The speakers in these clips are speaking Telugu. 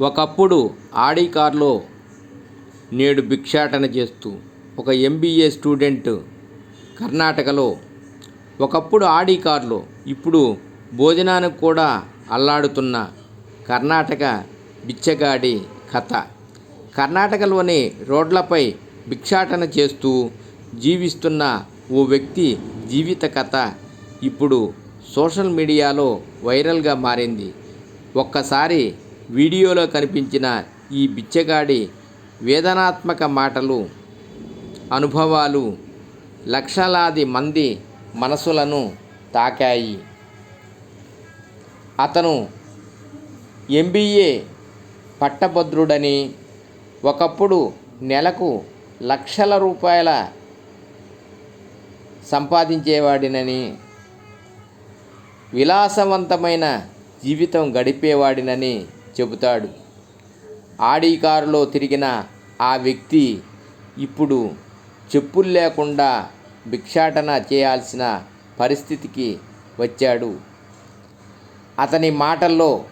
ఒకప్పుడు ఆడి కారులో నేడు భిక్షాటన చేస్తూ ఒక ఎంబీఏ స్టూడెంట్ కర్ణాటకలో ఒకప్పుడు ఆడి కారులో ఇప్పుడు భోజనానికి కూడా అల్లాడుతున్న కర్ణాటక బిచ్చగాడి కథ. కర్ణాటకలోని రోడ్లపై భిక్షాటన చేస్తూ జీవిస్తున్న ఓ వ్యక్తి జీవిత కథ ఇప్పుడు సోషల్ మీడియాలో వైరల్గా మారింది. ఒక్కసారి వీడియోలో కనిపించిన ఈ బిచ్చగాడి వేదనాత్మక మాటలు అనుభవాలు లక్షలాది మంది మనసులను తాకాయి. అతను ఎంబీఏ పట్టభద్రుడని ఒకప్పుడు నెలకు లక్షల రూపాయల సంపాదించేవాడినని విలాసవంతమైన జీవితం గడిపేవాడినని చెబుతాడు. ఆడి కారులో తిరిగిన ఆ వ్యక్తి ఇప్పుడు చెప్పులు లేకుండా భిక్షాటన చేయాల్సిన పరిస్థితికి వచ్చాడు. అతని మాటల్లో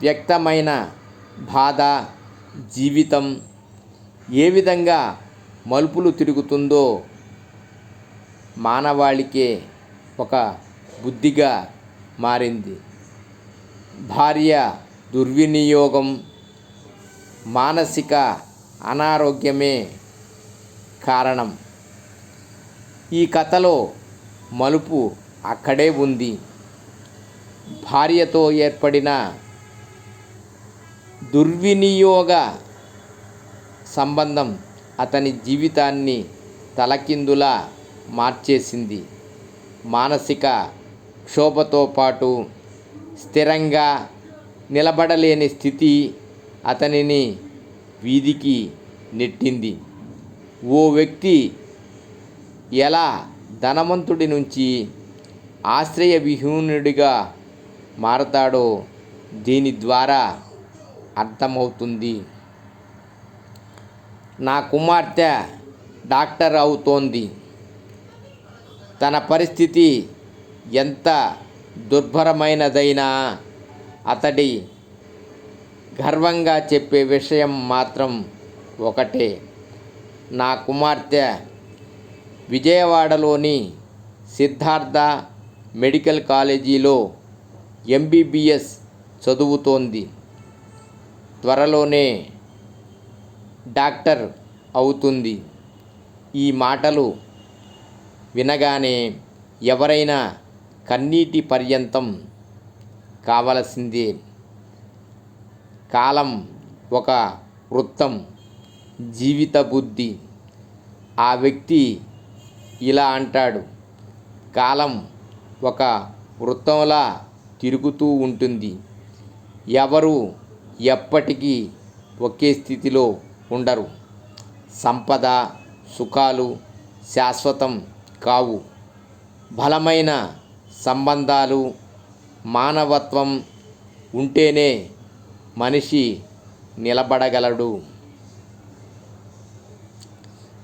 వ్యక్తమైన బాధ జీవితం ఏ విధంగా మలుపులు తిరుగుతుందో మానవాళికే ఒక బుద్ధిగా మారింది. భార్య దుర్వినియోగం మానసిక అనారోగ్యమే కారణం. ఈ కథలో మలుపు అక్కడే ఉంది. భార్యతో ఏర్పడిన దుర్వినియోగ సంబంధం అతని జీవితాన్ని తలకిందులా మార్చేసింది. మానసిక క్షోభతో పాటు స్థిరంగా నిలబడలేని స్థితి అతనిని వీధికి నెట్టింది. ఓ వ్యక్తి ఎలా ధనవంతుడి నుంచి ఆశ్రయ విహీనుడిగా మారతాడో దీని ద్వారా అర్థమవుతుంది. నా కుమార్తె డాక్టర్ అవుతోంది. తన పరిస్థితి ఎంత దుర్భరమైనదైనా అతడి గర్వంగా చెప్పే విషయం మాత్రం ఒకటే. నా కుమార్తె విజయవాడలోని సిద్ధార్థ మెడికల్ కాలేజీలో ఎంబీబీఎస్ చదువుతోంది. త్వరలోనే డాక్టర్ అవుతుంది. ఈ మాటలు వినగానే ఎవరైనా కన్నీటి పర్యంతం కావలసిందే. కాలం ఒక వృత్తం జీవిత బుద్ధి. ఆ వ్యక్తి ఇలా అంటాడు కాలం ఒక వృత్తంలా తిరుగుతూ ఉంటుంది. ఎవరు ఎప్పటికీ ఒకే స్థితిలో ఉండరు. సంపద సుఖాలు శాశ్వతం కావు. బలమైన సంబంధాలు మానవత్వం ఉంటేనే మనిషి నిలబడగలడు.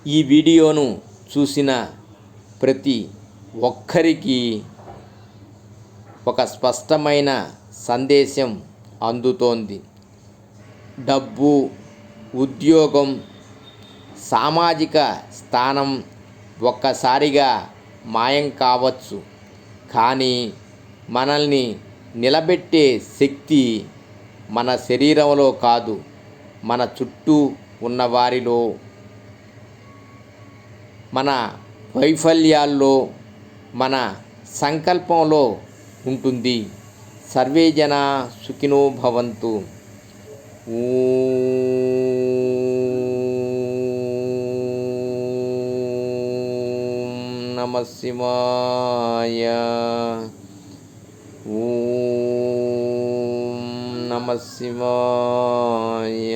ఈ వీడియోను చూసిన ప్రతి ఒక్కరికి ఒక స్పష్టమైన సందేశం అందుతోంది. డబ్బు ఉద్యోగం సామాజిక స్థానం ఒక్కసారిగా మాయం కావచ్చు. కానీ మనల్ని నిలబెట్టే శక్తి మన శరీరంలో కాదు మన చుట్టూ ఉన్న వారిలో మన వైఫల్యాల్లో మన సంకల్పంలో ఉంటుంది. సర్వే జన సుఖినో భవంతు. నమ శివాయ. ఓం నమ శివాయ.